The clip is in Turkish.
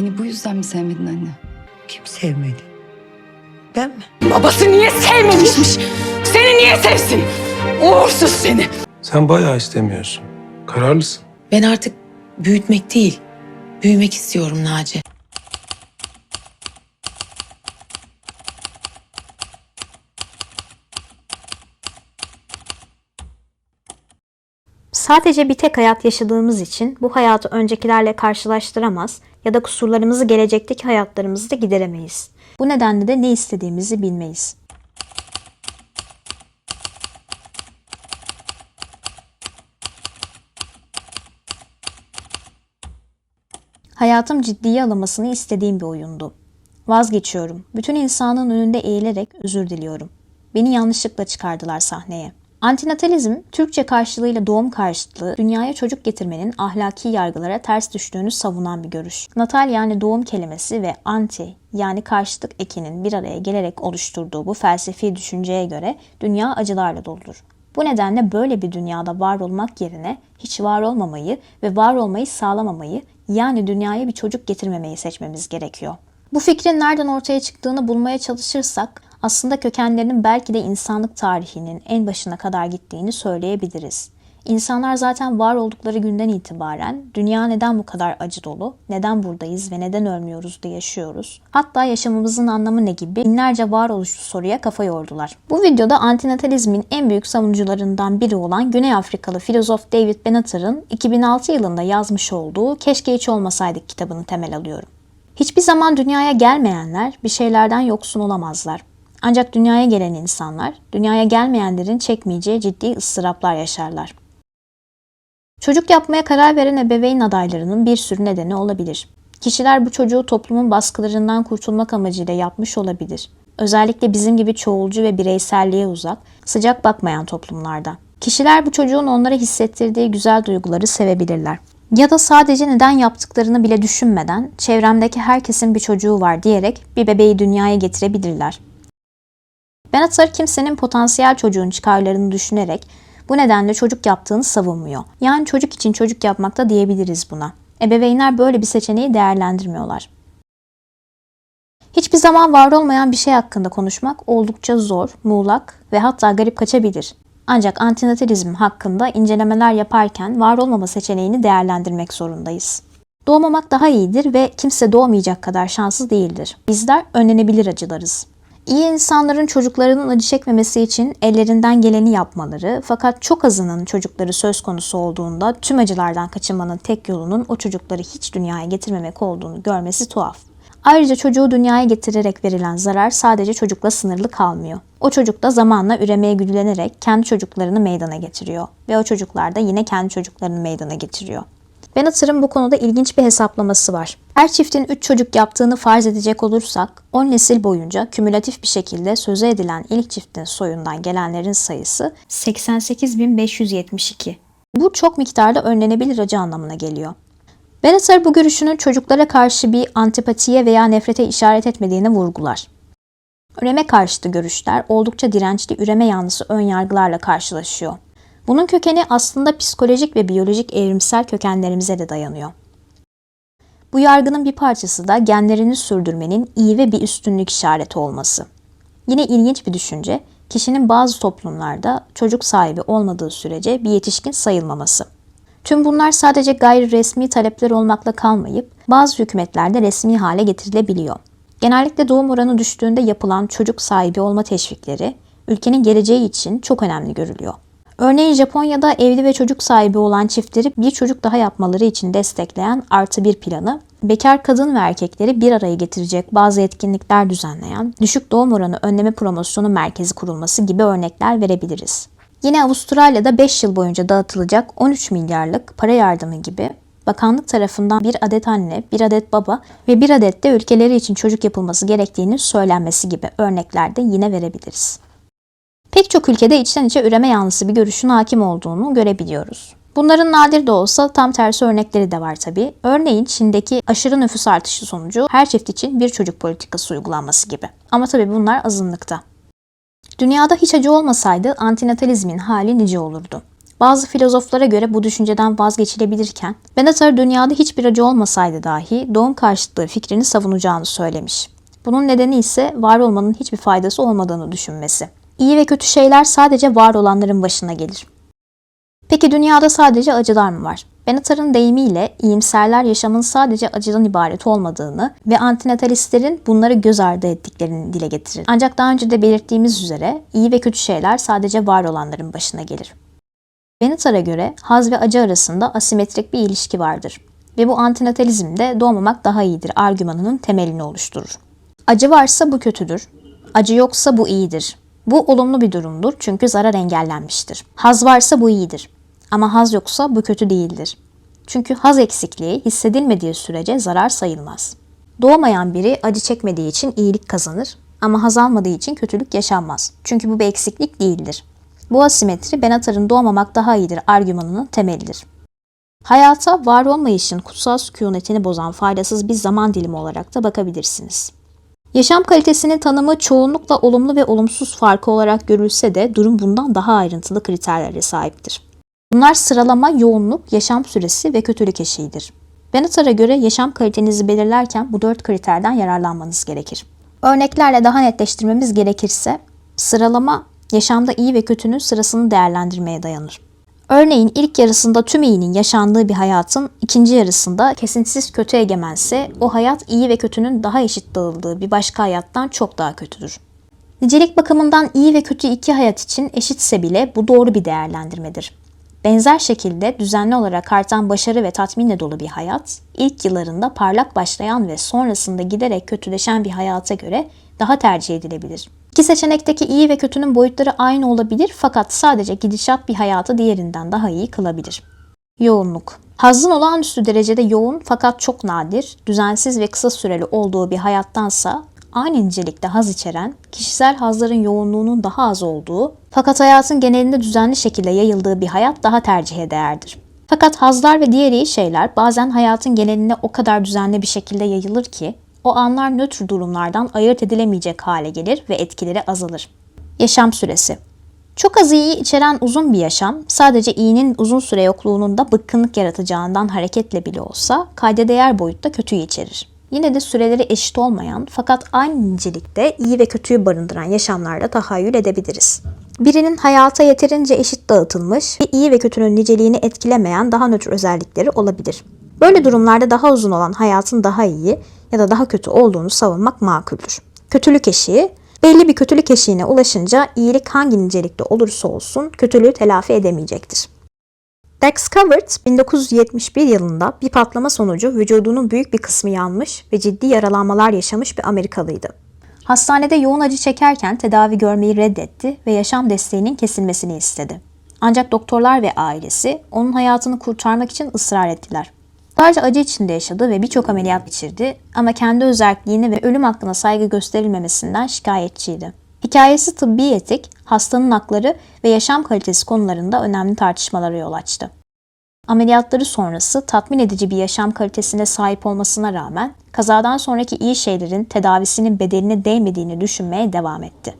Beni bu yüzden mi sevmedin anne? Kim sevmedi? Ben mi? Babası niye sevmemişmiş? Seni niye sevsin? Uğursuz seni. Sen bayağı istemiyorsun. Kararlısın. Ben artık büyütmek değil, büyümek istiyorum Naci. Sadece bir tek hayat yaşadığımız için bu hayatı öncekilerle karşılaştıramaz ya da kusurlarımızı gelecekteki hayatlarımızda gideremeyiz. Bu nedenle de ne istediğimizi bilmeyiz. Hayatım ciddiye alınmasını istediğim bir oyundu. Vazgeçiyorum. Bütün insanın önünde eğilerek özür diliyorum. Beni yanlışlıkla çıkardılar sahneye. Antinatalizm, Türkçe karşılığıyla doğum karşıtlığı, dünyaya çocuk getirmenin ahlaki yargılara ters düştüğünü savunan bir görüş. Natal yani doğum kelimesi ve anti yani karşıtlık ekinin bir araya gelerek oluşturduğu bu felsefi düşünceye göre dünya acılarla doludur. Bu nedenle böyle bir dünyada var olmak yerine hiç var olmamayı ve var olmayı sağlamamayı yani dünyaya bir çocuk getirmemeyi seçmemiz gerekiyor. Bu fikrin nereden ortaya çıktığını bulmaya çalışırsak aslında kökenlerinin belki de insanlık tarihinin en başına kadar gittiğini söyleyebiliriz. İnsanlar zaten var oldukları günden itibaren dünya neden bu kadar acı dolu, neden buradayız ve neden ölmüyoruz diye yaşıyoruz. Hatta yaşamımızın anlamı ne gibi binlerce varoluşlu soruya kafa yordular. Bu videoda antinatalizmin en büyük savunucularından biri olan Güney Afrikalı filozof David Benatter'ın 2006 yılında yazmış olduğu Keşke Hiç Olmasaydık kitabını temel alıyorum. Hiçbir zaman dünyaya gelmeyenler bir şeylerden yoksun olamazlar. Ancak dünyaya gelen insanlar, dünyaya gelmeyenlerin çekmeyeceği ciddi ıstıraplar yaşarlar. Çocuk yapmaya karar veren ebeveyn adaylarının bir sürü nedeni olabilir. Kişiler bu çocuğu toplumun baskılarından kurtulmak amacıyla yapmış olabilir. Özellikle bizim gibi çoğulcu ve bireyselliğe uzak, sıcak bakmayan toplumlarda. Kişiler bu çocuğun onlara hissettirdiği güzel duyguları sevebilirler. Ya da sadece neden yaptıklarını bile düşünmeden çevremdeki herkesin bir çocuğu var diyerek bir bebeği dünyaya getirebilirler. Benatar kimsenin potansiyel çocuğun çıkarlarını düşünerek bu nedenle çocuk yaptığını savunmuyor. Yani çocuk için çocuk yapmakta diyebiliriz buna. Ebeveynler böyle bir seçeneği değerlendirmiyorlar. Hiçbir zaman var olmayan bir şey hakkında konuşmak oldukça zor, muğlak ve hatta garip kaçabilir. Ancak antinatalizm hakkında incelemeler yaparken var olmama seçeneğini değerlendirmek zorundayız. Doğmamak daha iyidir ve kimse doğmayacak kadar şanslı değildir. Bizler önlenebilir acılarız. İyi insanların çocuklarının acı çekmemesi için ellerinden geleni yapmaları fakat çok azının çocukları söz konusu olduğunda tüm acılardan kaçınmanın tek yolunun o çocukları hiç dünyaya getirmemek olduğunu görmesi tuhaf. Ayrıca çocuğu dünyaya getirerek verilen zarar sadece çocukla sınırlı kalmıyor. O çocuk da zamanla üremeye güdülenerek kendi çocuklarını meydana getiriyor ve o çocuklar da yine kendi çocuklarını meydana getiriyor. Benatır'ın bu konuda ilginç bir hesaplaması var. Her çiftin 3 çocuk yaptığını farz edecek olursak 10 nesil boyunca kümülatif bir şekilde söze edilen ilk çiftin soyundan gelenlerin sayısı 88.572. Bu çok miktarda önlenebilir acı anlamına geliyor. Benatar bu görüşünün çocuklara karşı bir antipatiye veya nefrete işaret etmediğini vurgular. Üreme karşıtı görüşler oldukça dirençli üreme yanlısı ön yargılarla karşılaşıyor. Bunun kökeni aslında psikolojik ve biyolojik evrimsel kökenlerimize de dayanıyor. Bu yargının bir parçası da genlerini sürdürmenin iyi ve bir üstünlük işareti olması. Yine ilginç bir düşünce, kişinin bazı toplumlarda çocuk sahibi olmadığı sürece bir yetişkin sayılmaması. Tüm bunlar sadece gayri resmi talepler olmakla kalmayıp bazı hükümetlerde resmi hale getirilebiliyor. Genellikle doğum oranı düştüğünde yapılan çocuk sahibi olma teşvikleri ülkenin geleceği için çok önemli görülüyor. Örneğin Japonya'da evli ve çocuk sahibi olan çiftleri bir çocuk daha yapmaları için destekleyen artı bir planı, bekar kadın ve erkekleri bir araya getirecek bazı etkinlikler düzenleyen, düşük doğum oranı önleme promosyonu merkezi kurulması gibi örnekler verebiliriz. Yine Avustralya'da 5 yıl boyunca dağıtılacak 13 milyarlık para yardımı gibi bakanlık tarafından bir adet anne, bir adet baba ve bir adet de ülkeleri için çocuk yapılması gerektiğinin söylenmesi gibi örnekler de yine verebiliriz. Pek çok ülkede içten içe üreme yanlısı bir görüşün hakim olduğunu görebiliyoruz. Bunların nadir de olsa tam tersi örnekleri de var tabi. Örneğin Çin'deki aşırı nüfus artışı sonucu her çift için bir çocuk politikası uygulanması gibi. Ama tabi bunlar azınlıkta. Dünyada hiç acı olmasaydı antinatalizmin hali nice olurdu. Bazı filozoflara göre bu düşünceden vazgeçilebilirken Benatar dünyada hiçbir acı olmasaydı dahi doğum karşıtlığı fikrini savunacağını söylemiş. Bunun nedeni ise var olmanın hiçbir faydası olmadığını düşünmesi. İyi ve kötü şeyler sadece var olanların başına gelir. Peki dünyada sadece acılar mı var? Benatar'ın deyimiyle iyimserler yaşamın sadece acıdan ibaret olmadığını ve antinatalistlerin bunları göz ardı ettiklerini dile getirir. Ancak daha önce de belirttiğimiz üzere iyi ve kötü şeyler sadece var olanların başına gelir. Benatar'a göre haz ve acı arasında asimetrik bir ilişki vardır ve bu antinatalizmde doğmamak daha iyidir argümanının temelini oluşturur. Acı varsa bu kötüdür, acı yoksa bu iyidir. Bu olumlu bir durumdur çünkü zarar engellenmiştir. Haz varsa bu iyidir ama haz yoksa bu kötü değildir. Çünkü haz eksikliği hissedilmediği sürece zarar sayılmaz. Doğmayan biri acı çekmediği için iyilik kazanır ama haz almadığı için kötülük yaşanmaz. Çünkü bu bir eksiklik değildir. Bu asimetri Benatar'ın doğmamak daha iyidir argümanının temelidir. Hayata var olmayışın kutsal sükunetini bozan faydasız bir zaman dilimi olarak da bakabilirsiniz. Yaşam kalitesinin tanımı çoğunlukla olumlu ve olumsuz farkı olarak görülse de durum bundan daha ayrıntılı kriterlere sahiptir. Bunlar sıralama, yoğunluk, yaşam süresi ve kötülük eşiğidir. Benatar'a göre yaşam kalitenizi belirlerken bu dört kriterden yararlanmanız gerekir. Örneklerle daha netleştirmemiz gerekirse, sıralama yaşamda iyi ve kötünün sırasını değerlendirmeye dayanır. Örneğin ilk yarısında tüm iyinin yaşandığı bir hayatın ikinci yarısında kesintisiz kötü egemense o hayat iyi ve kötünün daha eşit dağıldığı bir başka hayattan çok daha kötüdür. Nicelik bakımından iyi ve kötü iki hayat için eşitse bile bu doğru bir değerlendirmedir. Benzer şekilde düzenli olarak artan başarı ve tatminle dolu bir hayat, ilk yıllarında parlak başlayan ve sonrasında giderek kötüleşen bir hayata göre daha tercih edilebilir. İki seçenekteki iyi ve kötünün boyutları aynı olabilir fakat sadece gidişat bir hayatı diğerinden daha iyi kılabilir. Yoğunluk Hazzın olağanüstü derecede yoğun fakat çok nadir, düzensiz ve kısa süreli olduğu bir hayattansa aynı nicelikte haz içeren, kişisel hazların yoğunluğunun daha az olduğu fakat hayatın genelinde düzenli şekilde yayıldığı bir hayat daha tercihe değerdir. Fakat hazlar ve diğer iyi şeyler bazen hayatın geneline o kadar düzenli bir şekilde yayılır ki o anlar nötr durumlardan ayırt edilemeyecek hale gelir ve etkileri azalır. Yaşam süresi çok az iyi içeren uzun bir yaşam, sadece iyinin uzun süre yokluğunun da bıkkınlık yaratacağından hareketle bile olsa kayda değer boyutta kötüyü içerir. Yine de süreleri eşit olmayan fakat aynı nicelikte iyi ve kötüyü barındıran yaşamlarda tahayyül edebiliriz. Birinin hayata yeterince eşit dağıtılmış ve iyi ve kötünün niceliğini etkilemeyen daha nötr özellikleri olabilir. Böyle durumlarda daha uzun olan hayatın daha iyi ya da daha kötü olduğunu savunmak makuldür. Kötülük eşiği, belli bir kötülük eşiğine ulaşınca iyilik hangi nicelikte olursa olsun kötülüğü telafi edemeyecektir. Dex Covert 1971 yılında bir patlama sonucu vücudunun büyük bir kısmı yanmış ve ciddi yaralanmalar yaşamış bir Amerikalıydı. Hastanede yoğun acı çekerken tedavi görmeyi reddetti ve yaşam desteğinin kesilmesini istedi. Ancak doktorlar ve ailesi onun hayatını kurtarmak için ısrar ettiler. Yıllarca acı içinde yaşadı ve birçok ameliyat geçirdi ama kendi özelliğine ve ölüm hakkına saygı gösterilmemesinden şikayetçiydi. Hikayesi tıbbi etik, hastanın hakları ve yaşam kalitesi konularında önemli tartışmalara yol açtı. Ameliyatları sonrası tatmin edici bir yaşam kalitesine sahip olmasına rağmen kazadan sonraki iyi şeylerin tedavisinin bedeline değmediğini düşünmeye devam etti.